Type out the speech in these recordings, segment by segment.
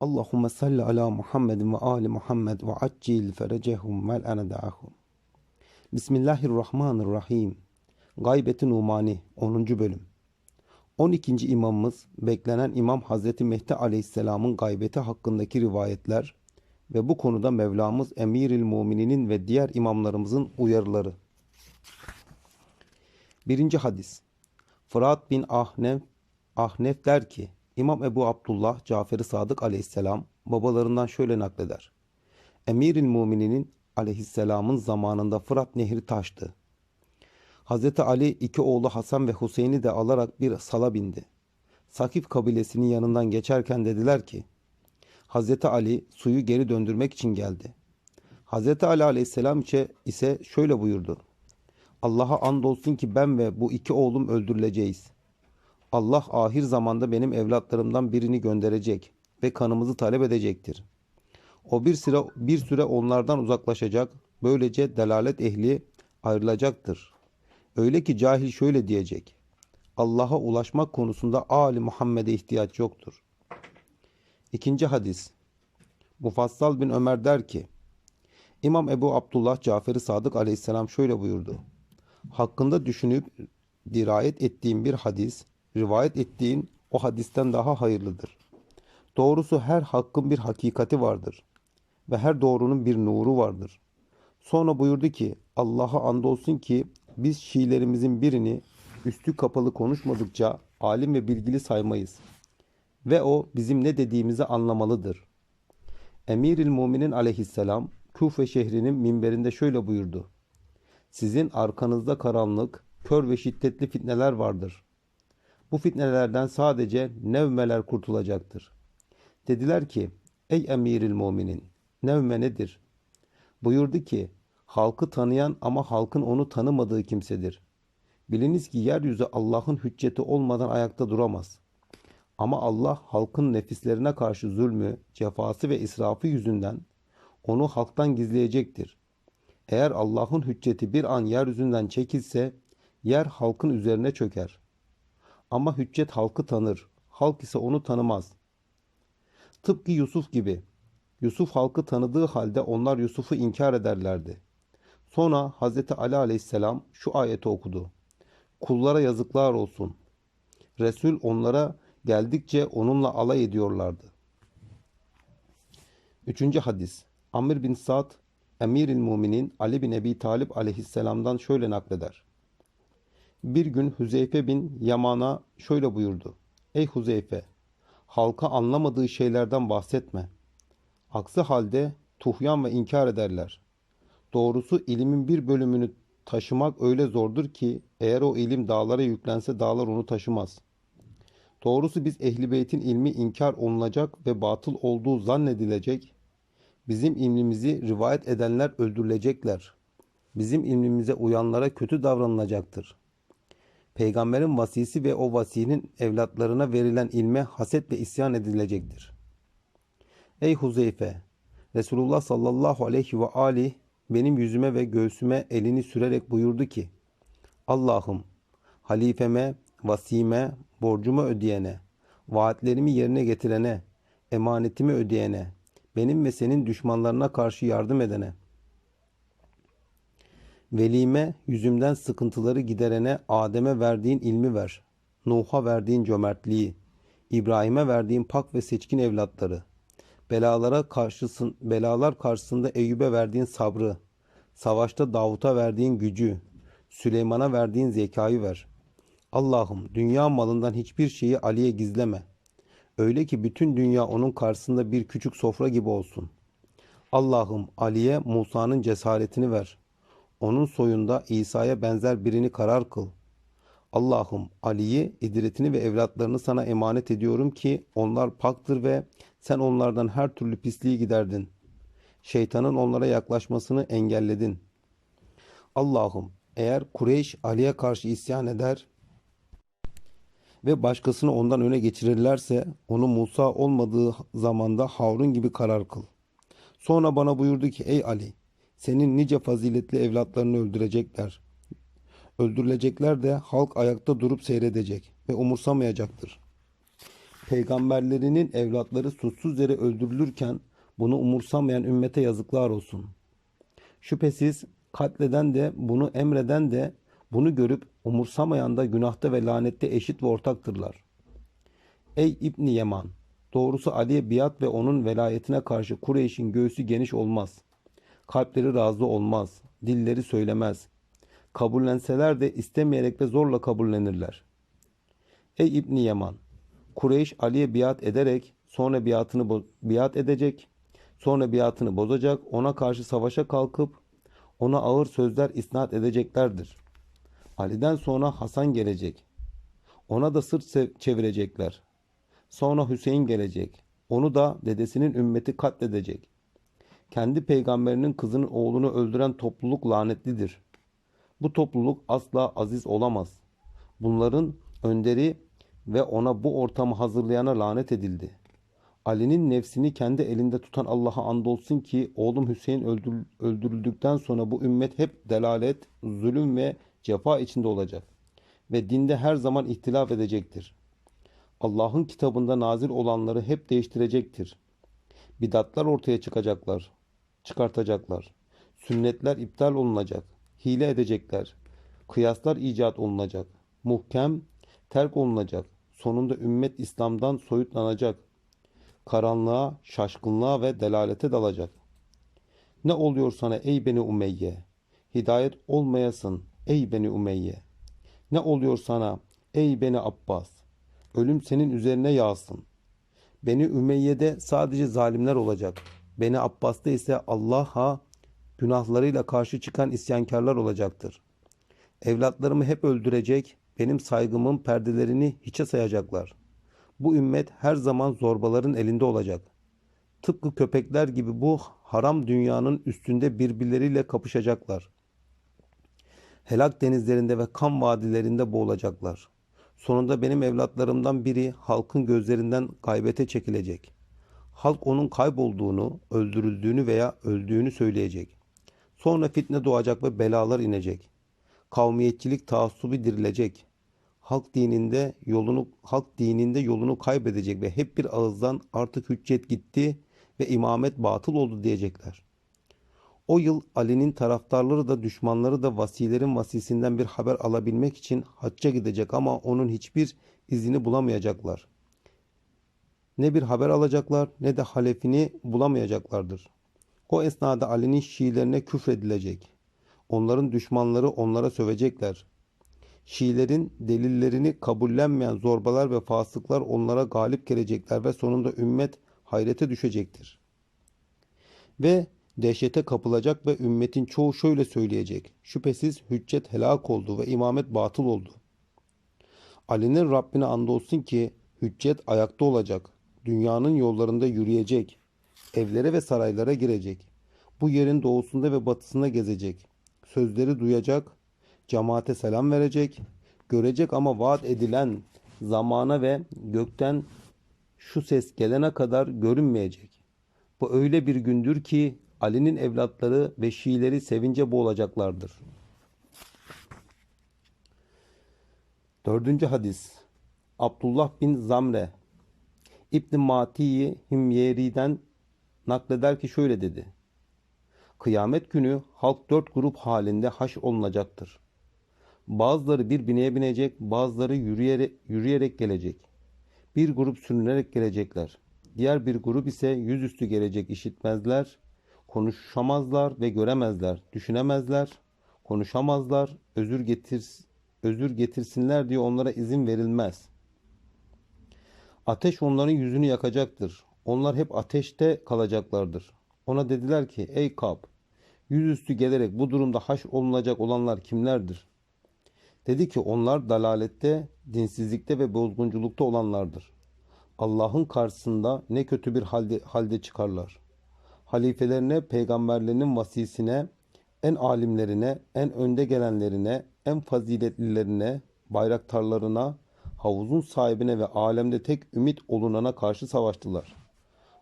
Allahumme salli ala Muhammedin ve ali Muhammed ve accil ferecehum vel enedahum. Bismillahirrahmanirrahim. Gaybeti Numani 10. bölüm. 12. imamımız beklenen İmam Hazreti Mehdi Aleyhisselam'ın gaybeti hakkındaki rivayetler ve bu konuda Mevlamız Emiril Mumininin ve diğer imamlarımızın uyarıları. Birinci hadis. Fırat bin Ahnef, Ahnef der ki, İmam Ebu Abdullah Cafer-i Sadık aleyhisselam babalarından şöyle nakleder. Emiril Mumininin aleyhisselamın zamanında Fırat nehri taştı. Hazreti Ali iki oğlu Hasan ve Hüseyin'i de alarak bir sala bindi. Sakif kabilesinin yanından geçerken dediler ki, Hazreti Ali suyu geri döndürmek için geldi. Hazreti Ali aleyhisselam ise şöyle buyurdu. Allah'a andolsun ki ben ve bu iki oğlum öldürüleceğiz. Allah ahir zamanda benim evlatlarımdan birini gönderecek ve kanımızı talep edecektir. O bir süre, bir süre onlardan uzaklaşacak, böylece delalet ehli ayrılacaktır. Öyle ki cahil şöyle diyecek. Allah'a ulaşmak konusunda Ali Muhammed'e ihtiyaç yoktur. İkinci hadis. Mufassal bin Ömer der ki, İmam Ebu Abdullah Cafer-i Sadık aleyhisselam şöyle buyurdu. Hakkında düşünüp dirayet ettiğim bir hadis, rivayet ettiğin o hadisten daha hayırlıdır. Doğrusu her hakkın bir hakikati vardır ve her doğrunun bir nuru vardır. Sonra buyurdu ki Allah'a andolsun ki biz Şiilerimizin birini üstü kapalı konuşmadıkça alim ve bilgili saymayız. Ve o bizim ne dediğimizi anlamalıdır. Emiril Muminin aleyhisselam Kufe şehrinin minberinde şöyle buyurdu. Sizin arkanızda karanlık, kör ve şiddetli fitneler vardır. Bu fitnelerden sadece nevmeler kurtulacaktır. Dediler ki, ey emiril muminin, nevme nedir? Buyurdu ki, halkı tanıyan ama halkın onu tanımadığı kimsedir. Biliniz ki yeryüzü Allah'ın hücceti olmadan ayakta duramaz. Ama Allah halkın nefislerine karşı zulmü, cefası ve israfı yüzünden onu halktan gizleyecektir. Eğer Allah'ın hücceti bir an yeryüzünden çekilse, yer halkın üzerine çöker. Ama hüccet halkı tanır, halk ise onu tanımaz. Tıpkı Yusuf gibi. Yusuf halkı tanıdığı halde onlar Yusuf'u inkar ederlerdi. Sonra Hz. Ali aleyhisselam şu ayeti okudu. Kullara yazıklar olsun. Resul onlara geldikçe onunla alay ediyorlardı. Üçüncü hadis. Amr bin Sa'd, Emiril Muminin Ali bin Ebi Talip aleyhisselamdan şöyle nakleder. Bir gün Hüzeyfe bin Yaman'a şöyle buyurdu. Ey Hüzeyfe! Halka anlamadığı şeylerden bahsetme. Aksi halde tuhyan ve inkar ederler. Doğrusu ilimin bir bölümünü taşımak öyle zordur ki eğer o ilim dağlara yüklense dağlar onu taşımaz. Doğrusu biz ehli beytin ilmi inkar olunacak ve batıl olduğu zannedilecek. Bizim ilmimizi rivayet edenler öldürülecekler. Bizim ilmimize uyanlara kötü davranılacaktır. Peygamberin vasisi ve o vasinin evlatlarına verilen ilme haset ve isyan edilecektir. Ey Huzeyfe! Resulullah sallallahu aleyhi ve aleyh benim yüzüme ve göğsüme elini sürerek buyurdu ki Allah'ım halifeme, vasime, borcumu ödeyene, vaatlerimi yerine getirene, emanetimi ödeyene, benim ve senin düşmanlarına karşı yardım edene, velime yüzümden sıkıntıları giderene Adem'e verdiğin ilmi ver, Nuh'a verdiğin cömertliği, İbrahim'e verdiğin pak ve seçkin evlatları, belalara karşısın, belalar karşısında Eyüp'e verdiğin sabrı, savaşta Davut'a verdiğin gücü, Süleyman'a verdiğin zekayı ver. Allah'ım dünya malından hiçbir şeyi Ali'ye gizleme. Öyle ki bütün dünya onun karşısında bir küçük sofra gibi olsun. Allah'ım Ali'ye Musa'nın cesaretini ver. Onun soyunda İsa'ya benzer birini karar kıl. Allah'ım Ali'yi, idretini ve evlatlarını sana emanet ediyorum ki onlar paktır ve sen onlardan her türlü pisliği giderdin. Şeytanın onlara yaklaşmasını engelledin. Allah'ım eğer Kureyş Ali'ye karşı isyan eder ve başkasını ondan öne geçirirlerse onu Musa olmadığı zamanda Harun gibi karar kıl. Sonra bana buyurdu ki ey Ali senin nice faziletli evlatlarını öldürecekler. Öldürülecekler de halk ayakta durup seyredecek ve umursamayacaktır. Peygamberlerinin evlatları suçsuz yere öldürülürken bunu umursamayan ümmete yazıklar olsun. Şüphesiz katleden de bunu emreden de bunu görüp umursamayan da günahta ve lanette eşit ve ortaktırlar. Ey İbni Yeman! Doğrusu Ali'ye biat ve onun velayetine karşı Kureyş'in göğsü geniş olmaz. Kalpleri razı olmaz. Dilleri söylemez. Kabullenseler de istemeyerek ve zorla kabullenirler. Ey İbni Yeman! Kureyş Ali'ye biat ederek sonra biatını biat edecek, sonra biatını bozacak, ona karşı savaşa kalkıp ona ağır sözler isnat edeceklerdir. Ali'den sonra Hasan gelecek. Ona da sırt çevirecekler. Sonra Hüseyin gelecek. Onu da dedesinin ümmeti katledecek. Kendi peygamberinin kızının oğlunu öldüren topluluk lanetlidir. Bu topluluk asla aziz olamaz. Bunların önderi ve ona bu ortamı hazırlayana lanet edildi. Ali'nin nefsini kendi elinde tutan Allah'a andolsun ki oğlum Hüseyin öldür- öldürüldükten sonra bu ümmet hep delalet, zulüm ve cefa içinde olacak ve dinde her zaman ihtilaf edecektir. Allah'ın kitabında nazil olanları hep değiştirecektir. Bidatlar ortaya çıkacaklar, çıkartacaklar. Sünnetler iptal olunacak, hile edecekler. Kıyaslar icat olunacak, muhkem terk olunacak. Sonunda ümmet İslam'dan soyutlanacak. Karanlığa, şaşkınlığa ve delalete dalacak. Ne oluyor sana ey Beni Umeyye? Hidayet olmayasın ey Beni Umeyye. Ne oluyor sana ey Beni Abbas? Ölüm senin üzerine yağsın. Beni Ümeyye'de sadece zalimler olacak. Beni Abbas'ta ise Allah'a günahlarıyla karşı çıkan isyankarlar olacaktır. Evlatlarımı hep öldürecek, benim saygımın perdelerini hiçe sayacaklar. Bu ümmet her zaman zorbaların elinde olacak. Tıpkı köpekler gibi bu haram dünyanın üstünde birbirleriyle kapışacaklar. Helak denizlerinde ve kan vadilerinde boğulacaklar. Sonunda benim evlatlarımdan biri halkın gözlerinden gaybete çekilecek. Halk onun kaybolduğunu, öldürüldüğünü veya öldüğünü söyleyecek. Sonra fitne doğacak ve belalar inecek. Kavmiyetçilik taassubi dirilecek. Halk dininde yolunu halk dininde yolunu kaybedecek ve hep bir ağızdan artık hüccet gitti ve imamet batıl oldu diyecekler. O yıl Ali'nin taraftarları da düşmanları da vasilerin vasisinden bir haber alabilmek için hacca gidecek ama onun hiçbir izini bulamayacaklar. Ne bir haber alacaklar ne de halefini bulamayacaklardır. O esnada Ali'nin Şiilerine küfredilecek. Onların düşmanları onlara sövecekler. Şiilerin delillerini kabullenmeyen zorbalar ve fasıklar onlara galip gelecekler ve sonunda ümmet hayrete düşecektir. Ve dehşete kapılacak ve ümmetin çoğu şöyle söyleyecek. Şüphesiz hüccet helak oldu ve imamet batıl oldu. Ali'nin Rabbine andolsun ki hüccet ayakta olacak. Dünyanın yollarında yürüyecek. Evlere ve saraylara girecek. Bu yerin doğusunda ve batısında gezecek. Sözleri duyacak. Cemaate selam verecek. Görecek ama vaat edilen zamana ve gökten şu ses gelene kadar görünmeyecek. Bu öyle bir gündür ki Ali'nin evlatları ve Şiileri sevince boğulacaklardır. Dördüncü hadis. Abdullah bin Zamre İbn Mati'yi Himyeri'den nakleder ki şöyle dedi. Kıyamet günü halk dört grup halinde haş olunacaktır. Bazıları bir bineğe binecek, bazıları yürüyerek, yürüyerek gelecek. Bir grup sürünerek gelecekler. Diğer bir grup ise yüzüstü gelecek işitmezler, konuşamazlar ve göremezler, düşünemezler, konuşamazlar, özür getir özür getirsinler diye onlara izin verilmez. Ateş onların yüzünü yakacaktır. Onlar hep ateşte kalacaklardır. Ona dediler ki ey Kab, yüzüstü gelerek bu durumda haş olunacak olanlar kimlerdir? Dedi ki onlar dalalette, dinsizlikte ve bozgunculukta olanlardır. Allah'ın karşısında ne kötü bir halde, halde çıkarlar. Halifelerine, peygamberlerinin vasisine, en alimlerine, en önde gelenlerine, en faziletlilerine, bayraktarlarına, havuzun sahibine ve alemde tek ümit olunana karşı savaştılar.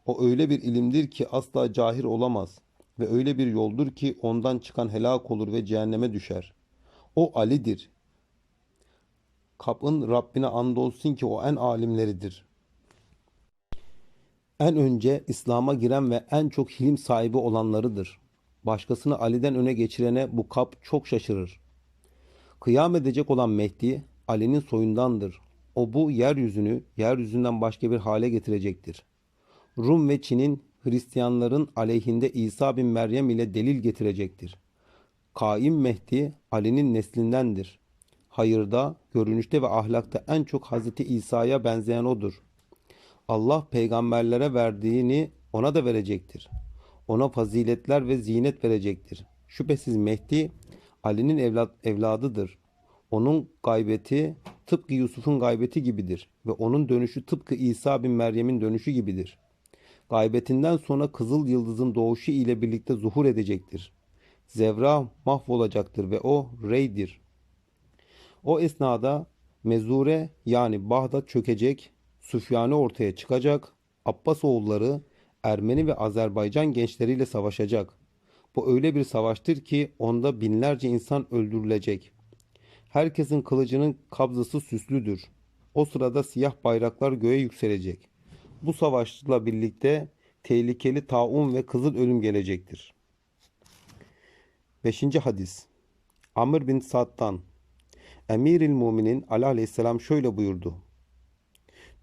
O öyle bir ilimdir ki asla cahil olamaz ve öyle bir yoldur ki ondan çıkan helak olur ve cehenneme düşer. O Ali'dir. Kap'ın Rabbine andolsun ki o en alimleridir. En önce İslam'a giren ve en çok hilim sahibi olanlarıdır. Başkasını Ali'den öne geçirene bu kap çok şaşırır. Kıyam edecek olan Mehdi Ali'nin soyundandır. O bu yeryüzünü yeryüzünden başka bir hale getirecektir. Rum ve Çin'in Hristiyanların aleyhinde İsa bin Meryem ile delil getirecektir. Kaim Mehdi Ali'nin neslindendir. Hayırda, görünüşte ve ahlakta en çok Hazreti İsa'ya benzeyen odur. Allah peygamberlere verdiğini ona da verecektir. Ona faziletler ve zinet verecektir. Şüphesiz Mehdi Ali'nin evlat, evladıdır. Onun gaybeti tıpkı Yusuf'un gaybeti gibidir ve onun dönüşü tıpkı İsa bin Meryem'in dönüşü gibidir. Gaybetinden sonra kızıl yıldızın doğuşu ile birlikte zuhur edecektir. Zevra mahvolacaktır ve o reydir. O esnada mezure yani Bağdat çökecek, Süfyan'ı ortaya çıkacak, Abbas oğulları Ermeni ve Azerbaycan gençleriyle savaşacak. Bu öyle bir savaştır ki onda binlerce insan öldürülecek. Herkesin kılıcının kabzası süslüdür. O sırada siyah bayraklar göğe yükselecek. Bu savaşla birlikte tehlikeli taun ve kızıl ölüm gelecektir. 5. hadis Amr bin Sa'd'dan Emiril Muminin Ali Aleyhisselam şöyle buyurdu.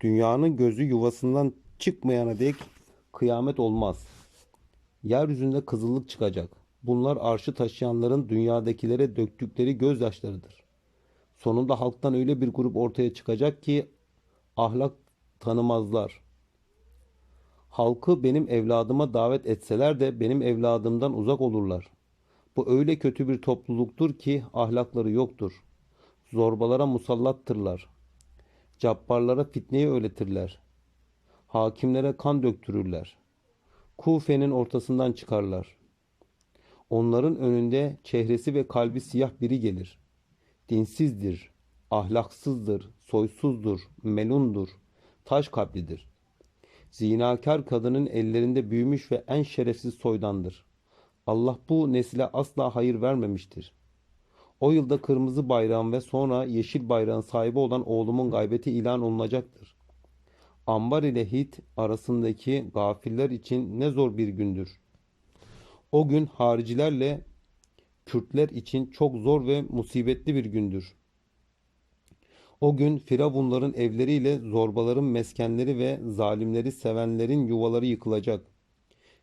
Dünyanın gözü yuvasından çıkmayana dek kıyamet olmaz. Yeryüzünde kızıllık çıkacak. Bunlar arşı taşıyanların dünyadakilere döktükleri gözyaşlarıdır. Sonunda halktan öyle bir grup ortaya çıkacak ki ahlak tanımazlar. Halkı benim evladıma davet etseler de benim evladımdan uzak olurlar. Bu öyle kötü bir topluluktur ki ahlakları yoktur. Zorbalara musallattırlar. Cabbarlara fitneyi öğretirler. Hakimlere kan döktürürler. Kufe'nin ortasından çıkarlar. Onların önünde çehresi ve kalbi siyah biri gelir. Dinsizdir, ahlaksızdır, soysuzdur, melundur, taş kalplidir. Zinakar kadının ellerinde büyümüş ve en şerefsiz soydandır. Allah bu nesile asla hayır vermemiştir. O yılda kırmızı bayrağın ve sonra yeşil bayrağın sahibi olan oğlumun gaybeti ilan olunacaktır. Ambar ile Hit arasındaki gafiller için ne zor bir gündür. O gün haricilerle Kürtler için çok zor ve musibetli bir gündür. O gün Firavunların evleriyle zorbaların meskenleri ve zalimleri sevenlerin yuvaları yıkılacak.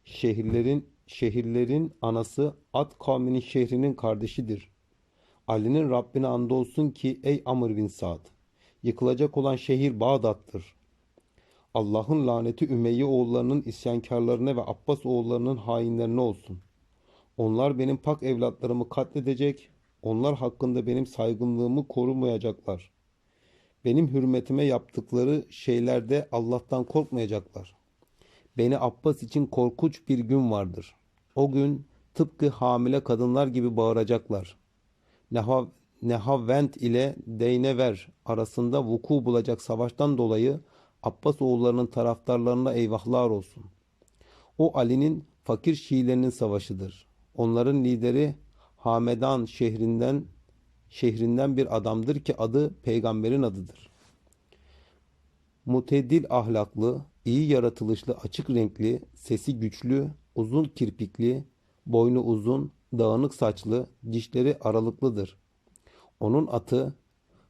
Şehirlerin şehirlerin anası Ad kavminin şehrinin kardeşidir. Ali'nin Rabbine andolsun ki ey Amr bin Sa'd, yıkılacak olan şehir Bağdat'tır. Allah'ın laneti Ümeyye oğullarının isyankarlarına ve Abbas oğullarının hainlerine olsun. Onlar benim pak evlatlarımı katledecek, onlar hakkında benim saygınlığımı korumayacaklar. Benim hürmetime yaptıkları şeylerde Allah'tan korkmayacaklar. Beni Abbas için korkunç bir gün vardır. O gün tıpkı hamile kadınlar gibi bağıracaklar. Nehav, Nehavvent ile Deynever arasında vuku bulacak savaştan dolayı Abbas oğullarının taraftarlarına eyvahlar olsun. O Ali'nin fakir Şiilerinin savaşıdır. Onların lideri Hamedan şehrinden şehrinden bir adamdır ki adı peygamberin adıdır. Mutedil ahlaklı, iyi yaratılışlı, açık renkli, sesi güçlü, uzun kirpikli, boynu uzun, dağınık saçlı, dişleri aralıklıdır. Onun atı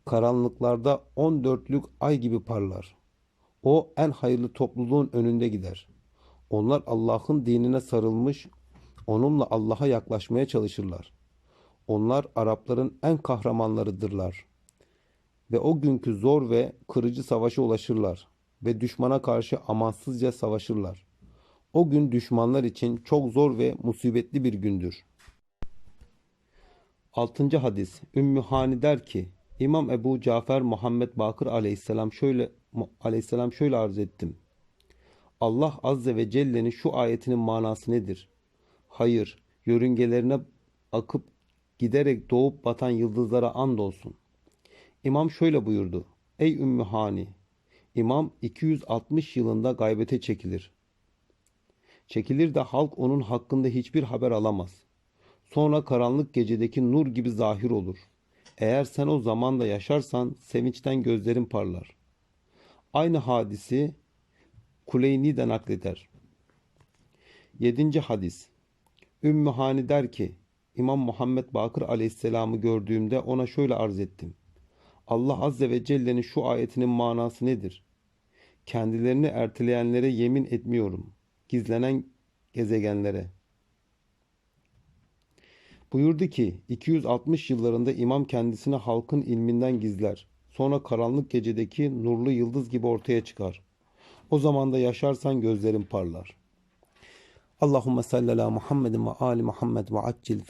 karanlıklarda on dörtlük ay gibi parlar. O en hayırlı topluluğun önünde gider. Onlar Allah'ın dinine sarılmış, onunla Allah'a yaklaşmaya çalışırlar. Onlar Arapların en kahramanlarıdırlar. Ve o günkü zor ve kırıcı savaşa ulaşırlar ve düşmana karşı amansızca savaşırlar. O gün düşmanlar için çok zor ve musibetli bir gündür. 6. hadis Ümmü Hani der ki İmam Ebu Cafer Muhammed Bakır aleyhisselam şöyle aleyhisselam şöyle arz ettim. Allah azze ve celle'nin şu ayetinin manası nedir? Hayır, yörüngelerine akıp giderek doğup batan yıldızlara andolsun. İmam şöyle buyurdu. Ey Ümmü Hani! İmam 260 yılında gaybete çekilir. Çekilir de halk onun hakkında hiçbir haber alamaz. Sonra karanlık gecedeki nur gibi zahir olur. Eğer sen o zamanda yaşarsan sevinçten gözlerin parlar. Aynı hadisi Kuleyni de nakleder. Yedinci hadis. Ümmü Hani der ki, İmam Muhammed Bakır aleyhisselamı gördüğümde ona şöyle arz ettim. Allah Azze ve Celle'nin şu ayetinin manası nedir? Kendilerini erteleyenlere yemin etmiyorum. Gizlenen gezegenlere. Buyurdu ki 260 yıllarında imam kendisini halkın ilminden gizler. Sonra karanlık gecedeki nurlu yıldız gibi ortaya çıkar. O zaman da yaşarsan gözlerin parlar. Allahümme salli ala Muhammedin ve ali Muhammed ve accil